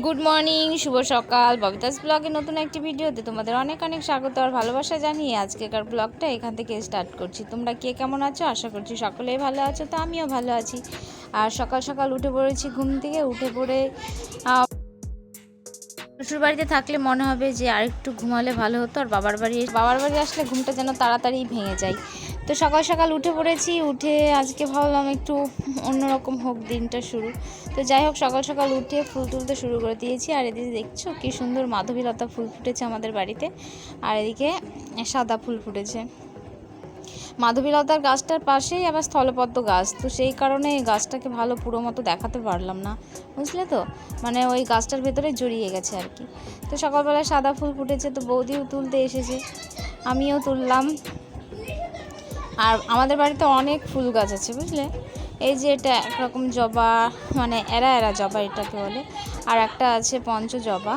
Good morning শুভ সকাল। ববিতাস ব্লগে নতুন একটি ভিডিওতে তোমাদের অনেক অনেক স্বাগত আর ভালোবাসা জানিয়ে আজকেকার ব্লগটা এখান থেকে স্টার্ট করছি। তোমরা কে কেমন আছো? আশা করছি সকলেই ভালো আছো, তো আমিও ভালো আছি। আর সকাল সকাল উঠে পড়েছি ঘুম থেকে, উঠে পড়ে শ্বশুর বাড়িতে থাকলে মনে হবে যে আরেকটু ঘুমালে ভালো হতো, আর বাবার বাড়ি বাবার বাড়ি আসলে ঘুমটা যেন তাড়াতাড়ি ভেঙে যায়। তো সকাল সকাল উঠে পড়েছি, উঠে আজকে ভাবলাম একটু অন্যরকম হোক দিনটা শুরু। তো যাই হোক, সকাল সকাল উঠে ফুল তুলতে শুরু করে দিয়েছি। আর এদিকে দেখছ কি সুন্দর মাধবীলতা ফুল ফুটেছে আমাদের বাড়িতে। আর এদিকে সাদা ফুল ফুটেছে। মাধবীলতার গাছটার পাশেই আবার স্থলপদ্ম গাছ। তো সেই কারণে এই গাছটাকে ভালো পুরো মতো দেখাতে পারলাম না। বুঝলে তো? মানে ওই গাছটার ভেতরে জড়িয়ে গেছে আর কি। তো সকালবেলায় সাদা ফুল ফুটেছে, তো বৌদিও তুলতে এসেছে। আমিও তুললাম। আর আমাদের বাড়িতে অনেক ফুল গাছ আছে, বুঝলে? এই যে এটা একরকম জবা মানে এরা এরা জবা এটাকে বলে। আর একটা আছে পঞ্চ জবা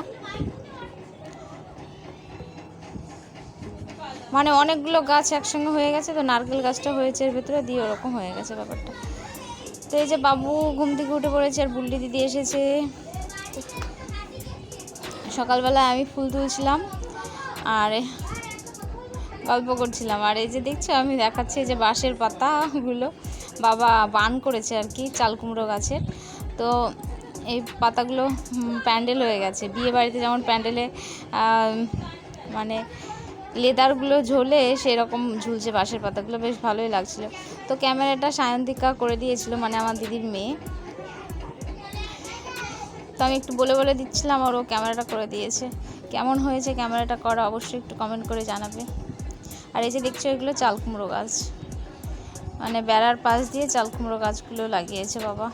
মানে অনেকগুলো গাছ একসঙ্গে হয়ে গেছে, তো নারকেল গাছটা হয়েছে এর ভেতরে, দিয়ে ওরকম হয়ে গেছে ব্যাপারটা। তো এই যে বাবু ঘুম থেকে উঠে পড়েছে, আর বুল্লি দিদি এসেছে। সকালবেলায় আমি ফুল তুলছিলাম, আর গল্প করছিলাম। আর এই যে দেখছ, আমি দেখাচ্ছি যে বাঁশের পাতাগুলো। বাবা বান করেছে আর কি, চাল কুমড়ো গাছের। তো এই পাতাগুলো প্যান্ডেল হয়ে গেছে। বিয়ে বাড়িতে যেমন প্যান্ডেলে মানে লেদারগুলো ঝোলে সেরকম ঝুলছে বাঁশের পাতাগুলো, বেশ ভালোই লাগছিল। তো ক্যামেরাটা সায়ন্তিকা করে দিয়েছিল মানে আমার দিদির মেয়ে। তো আমি একটু বলে বলে দিচ্ছিলাম আর ও ক্যামেরাটা করে দিয়েছে। কেমন হয়েছে ক্যামেরাটা করা, অবশ্যই একটু কমেন্ট করে জানাবে। আর এই যে দেখছ, এগুলো চাল কুমড়ো গাছ। মানে বেড়ার পাশ দিয়ে চাল কুমড়ো গাছগুলো লাগিয়েছে বাবা।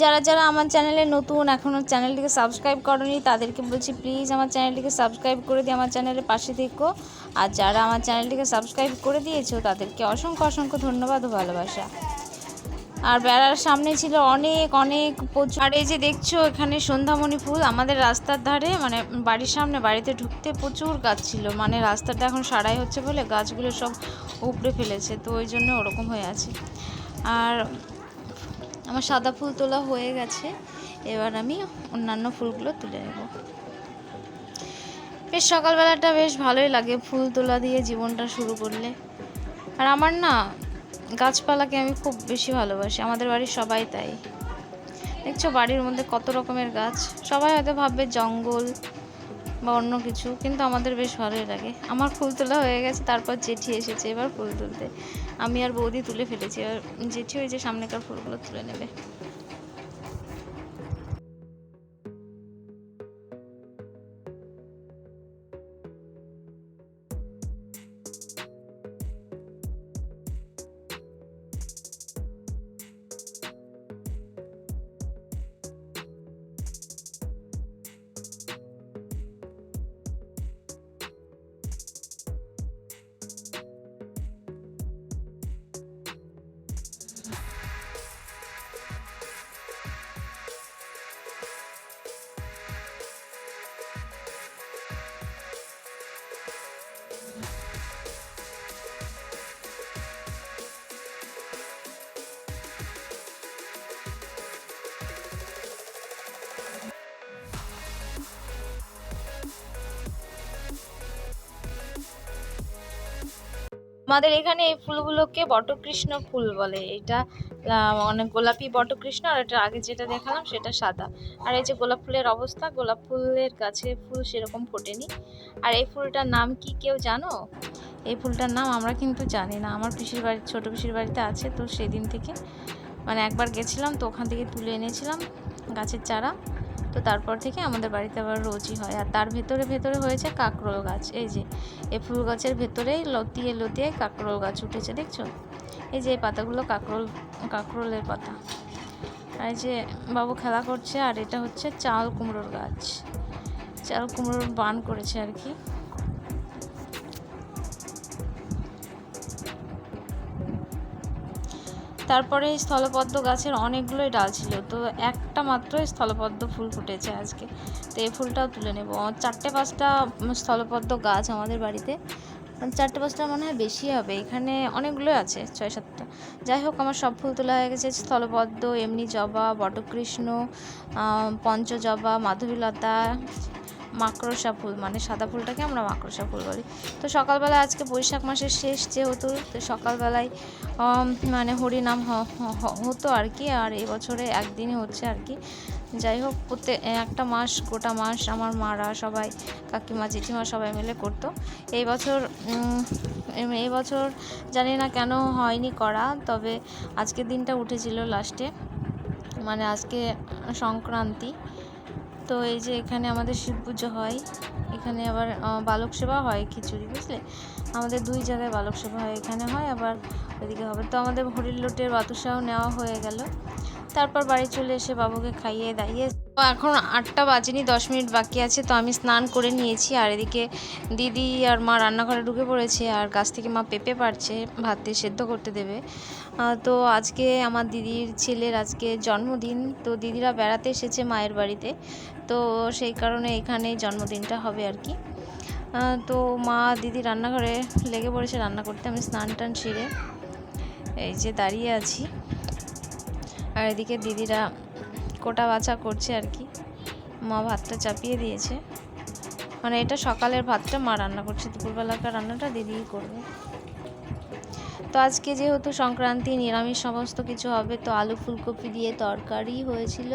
যারা যারা আমার চ্যানেলে নতুন এখনও চ্যানেলটিকে সাবস্ক্রাইব করনি, তাদেরকে বলছি প্লিজ আমার চ্যানেলটিকে সাবস্ক্রাইব করে দিয়ে আমার চ্যানেলের পাশে থেকো। আর যারা আমার চ্যানেলটিকে সাবস্ক্রাইব করে দিয়েছ, তাদেরকে অসংখ্য অসংখ্য ধন্যবাদ ও ভালোবাসা। আর বেড়ার সামনে ছিল অনেক অনেক প্রচুর। আর এই যে দেখছ, এখানে সন্ধ্যামণি ফুল আমাদের রাস্তার ধারে মানে বাড়ির সামনে বাড়িতে ঢুকতে প্রচুর গাছ ছিল। মানে রাস্তাটা এখন সারাই হচ্ছে বলে গাছগুলো সব উপড়ে ফেলেছে, তো ওই জন্য ওরকম হয়ে আছে। আর আমার সাদা ফুল তোলা হয়ে গেছে, এবার আমি অন্যান্য ফুলগুলো তুলে নেব। বেশ, সকালবেলাটা বেশ ভালোই লাগে ফুল তোলা দিয়ে জীবনটা শুরু করলে। আর আমার না গাছপালাকে আমি খুব বেশি ভালোবাসি, আমাদের বাড়ির সবাই তাই। দেখছ বাড়ির মধ্যে কত রকমের গাছ, সবাই হয়তো ভাববে জঙ্গল বা অন্য কিছু, কিন্তু আমাদের বেশ ভালোই লাগে। আমার ফুল তোলা হয়ে গেছে, তারপর জেঠি এসেছে এবার ফুল তুলতে। আমি আর বৌদি তুলে ফেলেছি, এবার জেঠি ওই যে সামনেকার ফুলগুলো তুলে নেবে। আমাদের এখানে এই ফুলগুলোকে বটকৃষ্ণ ফুল বলে। এটা অনেক গোলাপি বটকৃষ্ণ আর এটা আগে যেটা দেখালাম সেটা সাদা। আর এই যে গোলাপ ফুলের অবস্থা, গোলাপ ফুলের গাছে ফুল সেরকম ফোটেনি। আর এই ফুলটার নাম কি কেউ জানো? এই ফুলটার নাম আমরা কিন্তু জানি না। আমার পিসির বাড়ি, ছোটো পিসির বাড়িতে আছে তো সেদিন থেকে। মানে একবার গেছিলাম তো ওখান থেকে তুলে এনেছিলাম গাছের চারা। তো তারপর থেকে আমাদের বাড়িতে আবার রোজই হয়। আর তার ভেতরে ভেতরে হয়েছে কাঁকরোল গাছ। এই যে, এই ফুল গাছের ভেতরেই লতিয়ে লতিয়ে কাঁকরোল গাছ উঠেছে, দেখছ? এই যে পাতাগুলো কাঁকরোল, কাঁকরোলের পাতা। আর যে, বাবু খেলা করছে, আর এটা হচ্ছে চাল কুমড়োর গাছ। চাল কুমড়োর বান করেছে আর কি। তারপরে স্থলপদ্ম গাছের অনেকগুলোই ডাল ছিল, তো একটা মাত্রই স্থলপদ্ম ফুল ফুটেছে আজকে। তো এই ফুলটাও তুলে নেব। চারটে পাঁচটা স্থলপদ্ম গাছ আমাদের বাড়িতে। চারটে পাঁচটা মনে হয় বেশি হবে। এখানে অনেকগুলো আছে, ছয় সাতটা। যাই হোক, আমার সব ফুল তোলা হয়ে গেছে। স্থলপদ্ম, এমনি জবা, বটকৃষ্ণ পঞ্চজবা, মাধবীলতা মাকড়সা ফুল মানে সাদা ফুলটাকে আমরা মাকড়সা ফুল বলি। তো সকালবেলা আজকে বৈশাখ মাসের শেষ যেহেতু, তো সকালবেলায় মানে হরিনাম হতো আর কি, আর এবছরে একদিনই হচ্ছে আর কি। যাই হোক প্রত্যেক একটা মাস, গোটা মাস আমার মারা সবাই, কাকিমা, জেঠিমা সবাই মিলে করতো। এই বছর এই বছর জানি না কেন হয়নি করা, তবে আজকের দিনটা উঠেছিল লাস্টে। মানে আজকে সংক্রান্তি। তো এই যে এখানে আমাদের শিব পুজো হয়, এখানে আবার বালক সেবা হয় খিচুড়ি, বুঝলে? আমাদের দুই জায়গায় বালক সেবা হয়, এখানে হয়, আবার ওইদিকে হবে। তো আমাদের হরির লোটের বাতুসাও নেওয়া হয়ে গেল। তারপর বাড়ি চলে এসে বাবুকে খাইয়ে দাইয়ে এখন আটটা বাজেনি, দশ মিনিট বাকি আছে, তো আমি স্নান করে নিয়েছি। আর এদিকে দিদি আর মা রান্নাঘরে ঢুকে পড়েছে, আর গাছ থেকে মা পেঁপে পারছে ভাতে সেদ্ধ করতে দেবে। তো আজকে আমার দিদির ছেলের আজকে জন্মদিন, তো দিদিরা বেড়াতে এসেছে মায়ের বাড়িতে, তো সেই কারণে এখানে জন্মদিনটা হবে আর কি। তো মা দিদি রান্নাঘরে লেগে পড়েছে, রান্না করতে আমি স্নান টান সেরে এই যে দাঁড়িয়ে আছি। আর এদিকে দিদিরা কোটা বাছা করছে আর কি। মা ভাতটা চাপিয়ে দিয়েছে। মানে এটা সকালের ভাতটা মা রান্না করছে, দুপুরবেলাকার রান্নাটা দিদিই করবে। তো আজকে যেহেতু সংক্রান্তি, নিরামিষ সমস্ত কিছু হবে, তো আলু ফুলকপি দিয়ে তরকারি হয়েছিল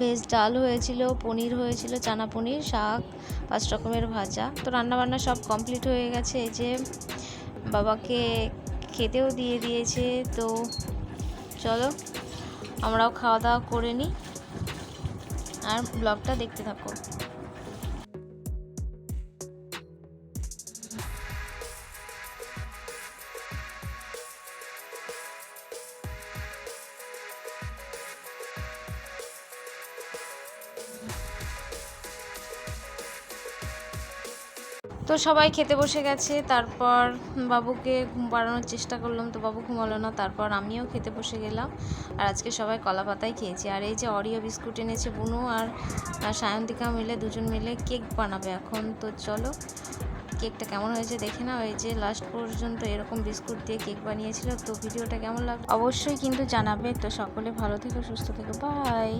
ভেজ ডাল হয়েছিল, পনির হয়েছিল, চানা পনির, শাক, পাঁচ রকমের ভাজা। তো রান্নাবান্না সব কমপ্লিট হয়ে গেছে। এই যে বাবাকে খেতেও দিয়ে দিয়েছে। তো চলো আমরাও খাওয়া দাওয়া করে নিই। আর ব্লগটা দেখতে থাকো। তো সবাই খেতে বসে গেছে, তারপর বাবুকে ঘুম পাড়ানোর চেষ্টা করলাম, তো বাবু ঘুমালো না, তারপর আমিও খেতে বসে গেলাম। আর আজকে সবাই কলা পাতায় খেয়েছি। আর এই যে অরিও বিস্কুট এনেছে বুনু আর সায়ন্তিকা মিলে দুজন মিলে কেক বানাবে এখন, তো চলো। কেকটা কেমন হয়েছে দেখে নাও, এই যে লাস্ট পর্যন্ত এরকম বিস্কুট দিয়ে কেক বানিয়েছিল, তো ভিডিওটা কেমন লাগল? অবশ্যই কিন্তু জানাবে, তো সকলে ভালো থেকো, সুস্থ থেকো বাই